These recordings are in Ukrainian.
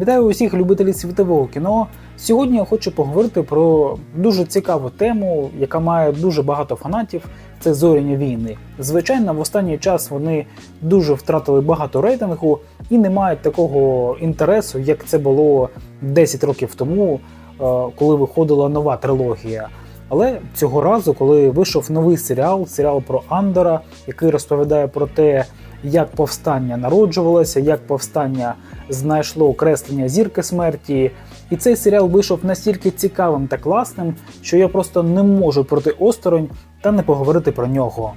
Вітаю усіх любителів світового кіно. Сьогодні я хочу поговорити про дуже цікаву тему, яка має дуже багато фанатів. Це зоряні війни. Звичайно, в останній час вони дуже втратили багато рейтингу і не мають такого інтересу, як це було 10 років тому, е, коли виходила нова трилогія. Але цього разу, коли вийшов новий серіал, серіал про Андора, який розповідає про те, як повстання народжувалося, як повстання знайшло окреслення зірки смерті. І цей серіал вийшов настільки цікавим та класним, що я просто не можу проти осторонь та не поговорити про нього.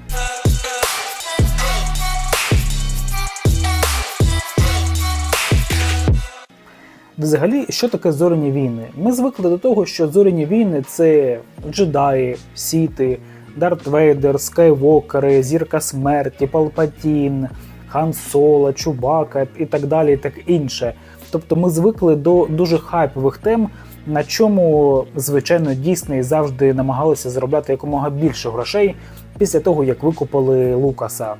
Взагалі, що таке зоряні війни? Ми звикли до того, що зоряні війни це джедаї, сіти, Дарт Вейдер, Скайвокери, Зірка Смерті, Палпатін, Хан Соло, Чубака і так далі, і так інше. Тобто ми звикли до дуже хайпових тем, на чому, звичайно, Дісней завжди намагалися заробляти якомога більше грошей після того, як викупили Лукаса.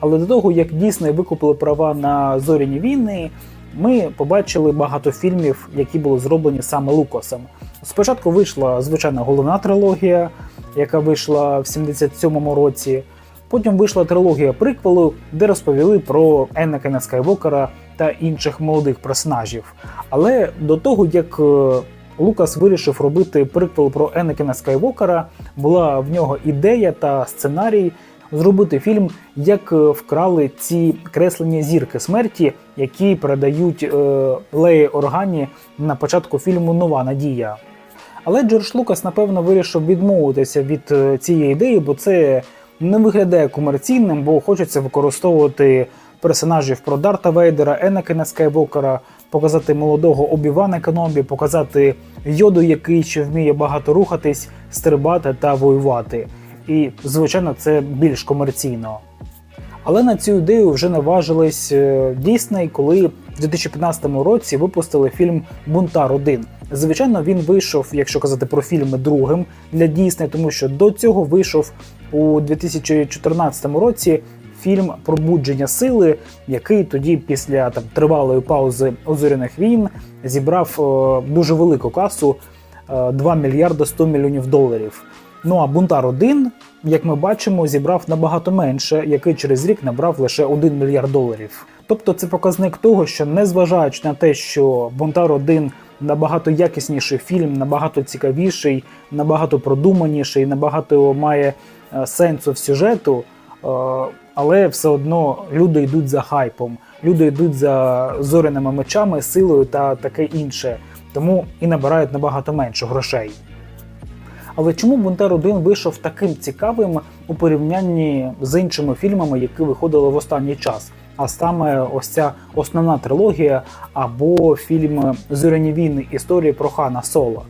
Але до того, як Дісней викупили права на зоряні війни, ми побачили багато фільмів, які були зроблені саме Лукасом. Спочатку вийшла звичайна головна трилогія, яка вийшла в 77-му році. Потім вийшла трилогія приквелу, де розповіли про Енакена Скайвокера та інших молодих персонажів. Але до того, як е, Лукас вирішив робити приквел про Енакена Скайвокера, була в нього ідея та сценарій зробити фільм, як е, вкрали ці креслення зірки смерті, які передають е, Леї Органі на початку фільму Нова Надія. Але Джордж Лукас, напевно, вирішив відмовитися від е, цієї ідеї, бо це не виглядає комерційним, бо хочеться використовувати персонажів про Дарта Вейдера, Енакена Скайвокера, показати молодого Обівана Кенобі, показати йоду, який ще вміє багато рухатись, стрибати та воювати. І, звичайно, це більш комерційно. Але на цю ідею вже наважились е, Дісней, коли в 2015 році випустили фільм Бунтар 1. Звичайно, він вийшов, якщо казати про фільми, другим для Дісней, тому що до цього вийшов у 2014 році фільм Пробудження сили, який тоді, після там тривалої паузи озоряних війн, зібрав е, дуже велику касу е, 2 мільярда 100 мільйонів доларів. Ну а Бунтар 1, як ми бачимо, зібрав набагато менше, який через рік набрав лише 1 мільярд доларів. Тобто це показник того, що незважаючи на те, що Бунтар 1 набагато якісніший фільм, набагато цікавіший, набагато продуманіший, набагато має е, сенсу в сюжету, е, але все одно люди йдуть за хайпом, люди йдуть за зоряними мечами, силою та таке інше, тому і набирають набагато менше грошей. Але чому Бунтар 1 вийшов таким цікавим у порівнянні з іншими фільмами, які виходили в останній час? А саме ось ця основна трилогія або фільм Зоряні війни історії про Хана Соло.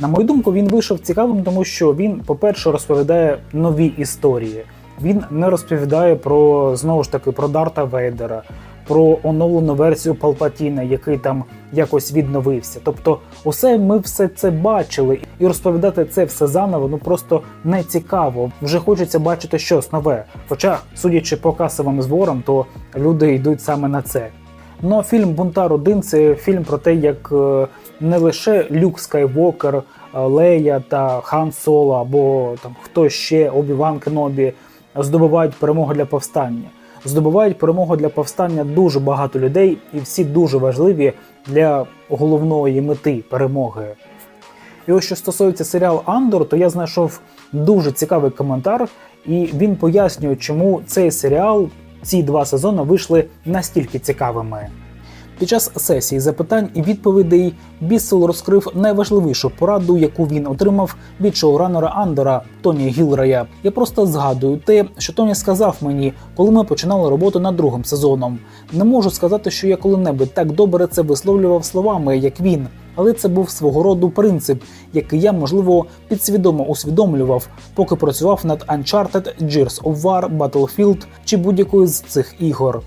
На мою думку, він вийшов цікавим, тому що він, по-перше, розповідає нові історії. Він не розповідає про знову ж таки про Дарта Вейдера, про оновлену версію Палпатіна, який там якось відновився. Тобто, усе ми все це бачили, і розповідати це все заново ну просто не цікаво. Вже хочеться бачити щось нове. Хоча, судячи по касовим зборам, то люди йдуть саме на це. Ну фільм Бунтар 1 це фільм про те, як е, не лише Люк Скайвокер, е, Лея та Хан Соло, або там хто ще Обіван Кенобі здобувають перемогу для повстання. Здобувають перемогу для повстання дуже багато людей, і всі дуже важливі для головної мети перемоги. І ось що стосується серіалу Андор, то я знайшов дуже цікавий коментар, і він пояснює, чому цей серіал, ці два сезони вийшли настільки цікавими. Під час сесії запитань і відповідей Біссел розкрив найважливішу пораду, яку він отримав від шоуранера Андора Тоні Гілрея. Я просто згадую те, що Тоні сказав мені, коли ми починали роботу над другим сезоном. Не можу сказати, що я коли-небудь так добре це висловлював словами, як він, але це був свого роду принцип, який я можливо підсвідомо усвідомлював, поки працював над Uncharted, Gears of War, Battlefield чи будь-якою з цих ігор.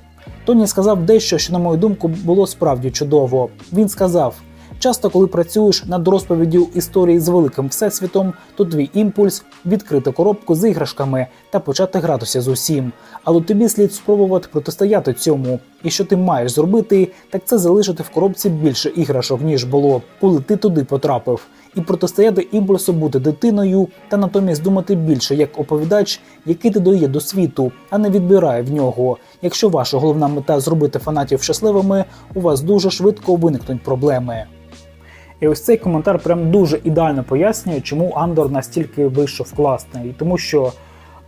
Тоні сказав дещо, що, на мою думку, було справді чудово. Він сказав: Часто, коли працюєш над розповіддю історії з великим всесвітом, то твій імпульс відкрити коробку з іграшками та почати гратися з усім. Але тобі слід спробувати протистояти цьому. І що ти маєш зробити, так це залишити в коробці більше іграшок, ніж було, коли ти туди потрапив. І протистояти імпульсу бути дитиною, та натомість думати більше як оповідач, який додає до світу, а не відбирає в нього. Якщо ваша головна мета зробити фанатів щасливими, у вас дуже швидко виникнуть проблеми. І ось цей коментар прям дуже ідеально пояснює, чому Андор настільки вийшов класний, тому що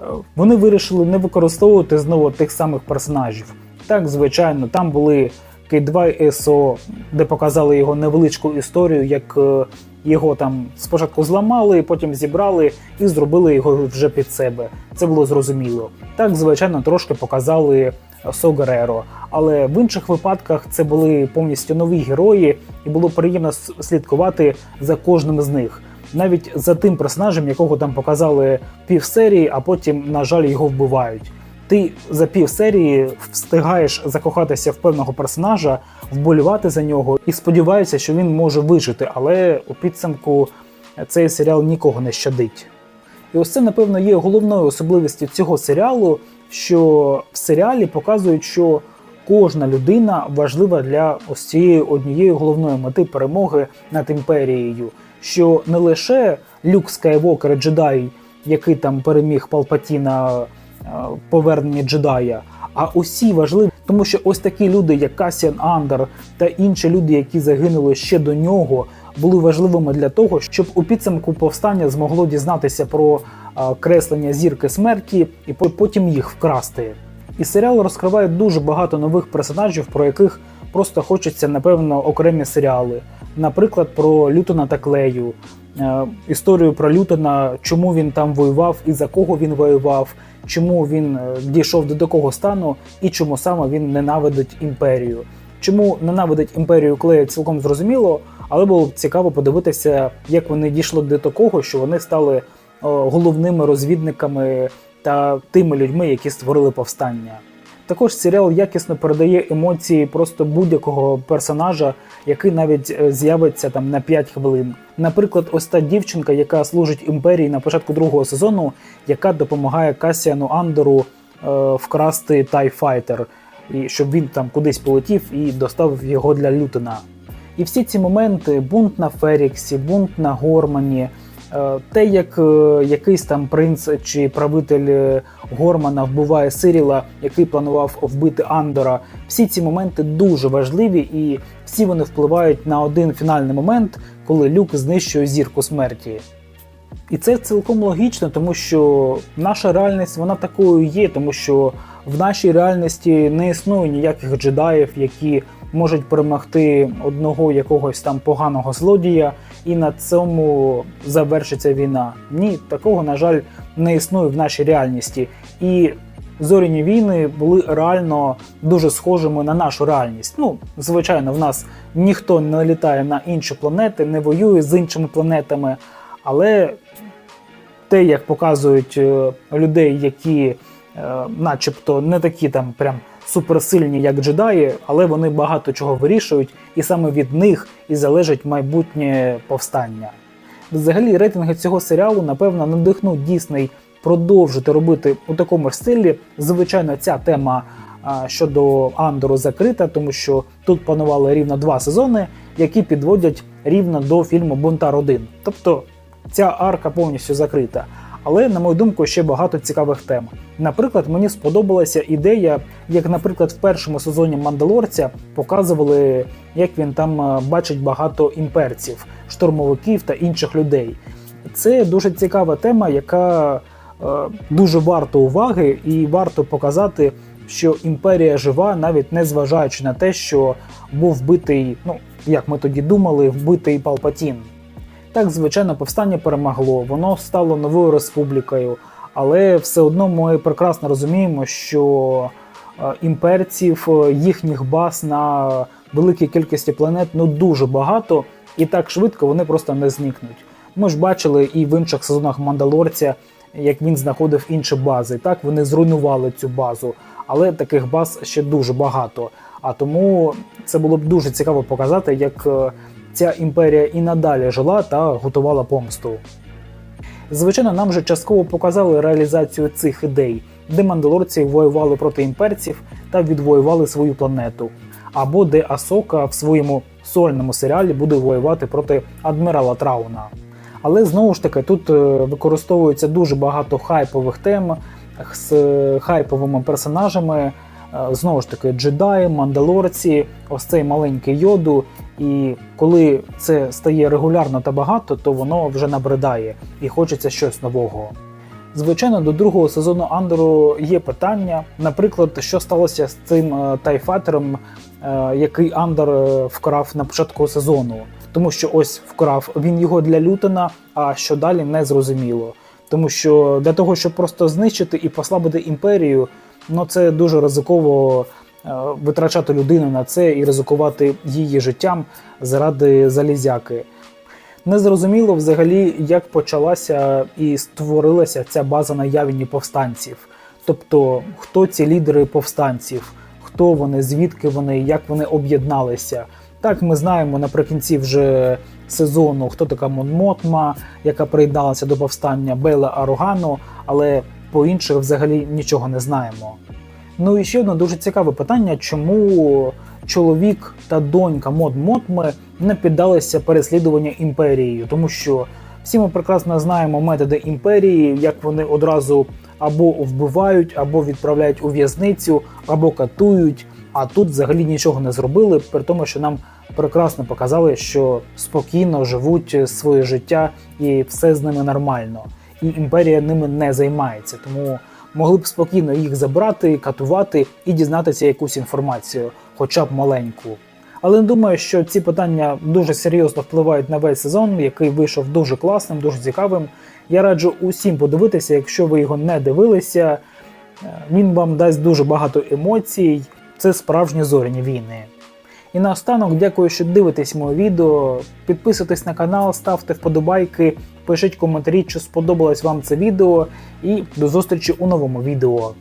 е, вони вирішили не використовувати знову тих самих персонажів. Так, звичайно, там були K2 і SO, де показали його невеличку історію, як е, його там спочатку зламали, потім зібрали і зробили його вже під себе. Це було зрозуміло. Так, звичайно, трошки показали Согереро, але в інших випадках це були повністю нові герої, і було приємно слідкувати за кожним з них. Навіть за тим персонажем, якого там показали півсерії, а потім, на жаль, його вбивають. Ти за півсерії встигаєш закохатися в певного персонажа, вболівати за нього і сподіваєшся, що він може вижити, але у підсумку цей серіал нікого не щадить. І ось це, напевно, є головною особливістю цього серіалу, що в серіалі показують, що кожна людина важлива для ось цієї однієї головної мети перемоги над імперією. Що не лише Люк Скайвокер джедай, який там переміг Палпатіна е, поверненні джедая, а усі важливі, тому що ось такі люди, як Касіан Андер та інші люди, які загинули ще до нього, були важливими для того, щоб у підсумку повстання змогло дізнатися про е, креслення зірки смерті і по- потім їх вкрасти. І серіал розкриває дуже багато нових персонажів, про яких просто хочеться, напевно, окремі серіали. Наприклад, про Лютона та Клею, е, історію про Лютона, чому він там воював і за кого він воював, чому він е, дійшов до такого стану і чому саме він ненавидить імперію. Чому ненавидить імперію Клея цілком зрозуміло, але було б цікаво подивитися, як вони дійшли до такого, що вони стали е, головними розвідниками та тими людьми, які створили повстання. Також серіал якісно передає емоції просто будь-якого персонажа, який навіть е, з'явиться там на 5 хвилин. Наприклад, ось та дівчинка, яка служить імперії на початку другого сезону, яка допомагає Касіану Андору е, вкрасти Fighter, і щоб він там кудись полетів і доставив його для Лютона. І всі ці моменти: бунт на Феріксі, бунт на Гормані, те, як е, якийсь там принц чи правитель е, Гормана вбиває Сиріла, який планував вбити Андора. Всі ці моменти дуже важливі, і всі вони впливають на один фінальний момент, коли Люк знищує зірку смерті. І це цілком логічно, тому що наша реальність вона такою є, тому що в нашій реальності не існує ніяких джедаїв, які можуть перемогти одного якогось там поганого злодія, і на цьому завершиться війна. Ні, такого, на жаль, не існує в нашій реальності. І зоряні війни були реально дуже схожими на нашу реальність. Ну, звичайно, в нас ніхто не літає на інші планети, не воює з іншими планетами, але те, як показують е, людей, які е, начебто не такі там прям суперсильні, як джедаї, але вони багато чого вирішують, і саме від них і залежить майбутнє повстання. Взагалі, рейтинги цього серіалу, напевно, надихнуть Дісней продовжити робити у такому ж стилі. Звичайно, ця тема а, щодо Андору закрита, тому що тут панували рівно два сезони, які підводять рівно до фільму Бунтар 1. Тобто ця арка повністю закрита. Але, на мою думку, ще багато цікавих тем. Наприклад, мені сподобалася ідея, як, наприклад, в першому сезоні Мандалорця показували, як він там е, бачить багато імперців, штурмовиків та інших людей. Це дуже цікава тема, яка е, дуже варта уваги, і варто показати, що імперія жива, навіть не зважаючи на те, що був вбитий, ну як ми тоді думали, вбитий Палпатін. Так, звичайно, повстання перемогло, воно стало новою республікою, але все одно ми прекрасно розуміємо, що е, імперців, е, їхніх баз на великій кількості планет ну дуже багато, і так швидко вони просто не зникнуть. Ми ж бачили і в інших сезонах Мандалорця, як він знаходив інші бази. Так вони зруйнували цю базу, але таких баз ще дуже багато. А тому це було б дуже цікаво показати, як е, ця імперія і надалі жила та готувала помсту. Звичайно, нам вже частково показали реалізацію цих ідей, де мандалорці воювали проти імперців та відвоювали свою планету, або де Асока в своєму сольному серіалі буде воювати проти адмірала Трауна. Але знову ж таки тут е, використовується дуже багато хайпових тем з е, хайповими персонажами. Е, Знову ж таки, джедаї, мандалорці, ось цей маленький йоду. І коли це стає регулярно та багато, то воно вже набридає і хочеться щось нового. Звичайно, до другого сезону Андору є питання, наприклад, що сталося з цим е, тайфатером, е, який Андор е, вкрав на початку сезону. Тому що ось вкрав він його для Лютена, а що далі не зрозуміло. Тому що для того, щоб просто знищити і послабити імперію, ну це дуже ризиково витрачати людину на це і ризикувати її життям заради залізяки. Незрозуміло взагалі, як почалася і створилася ця база на явіні повстанців. Тобто, хто ці лідери повстанців, хто вони, звідки вони, як вони об'єдналися. Так, ми знаємо наприкінці вже сезону, хто така Мон Мотма, яка приєдналася до повстання Бейла Аругану, але по інших взагалі нічого не знаємо. Ну і ще одне дуже цікаве питання, чому чоловік та донька Мод Мотми не піддалися переслідуванню імперією, тому що всі ми прекрасно знаємо методи імперії, як вони одразу або вбивають, або відправляють у в'язницю, або катують. А тут взагалі нічого не зробили, при тому, що нам прекрасно показали, що спокійно живуть своє життя і все з ними нормально. І імперія ними не займається. Тому могли б спокійно їх забрати, катувати і дізнатися якусь інформацію, хоча б маленьку. Але не думаю, що ці питання дуже серйозно впливають на весь сезон, який вийшов дуже класним, дуже цікавим. Я раджу усім подивитися, якщо ви його не дивилися. Він вам дасть дуже багато емоцій. Це справжні зоряні війни. І наостанок, дякую, що дивитесь моє відео. Підписуйтесь на канал, ставте вподобайки, пишіть коментарі, чи сподобалось вам це відео. І до зустрічі у новому відео.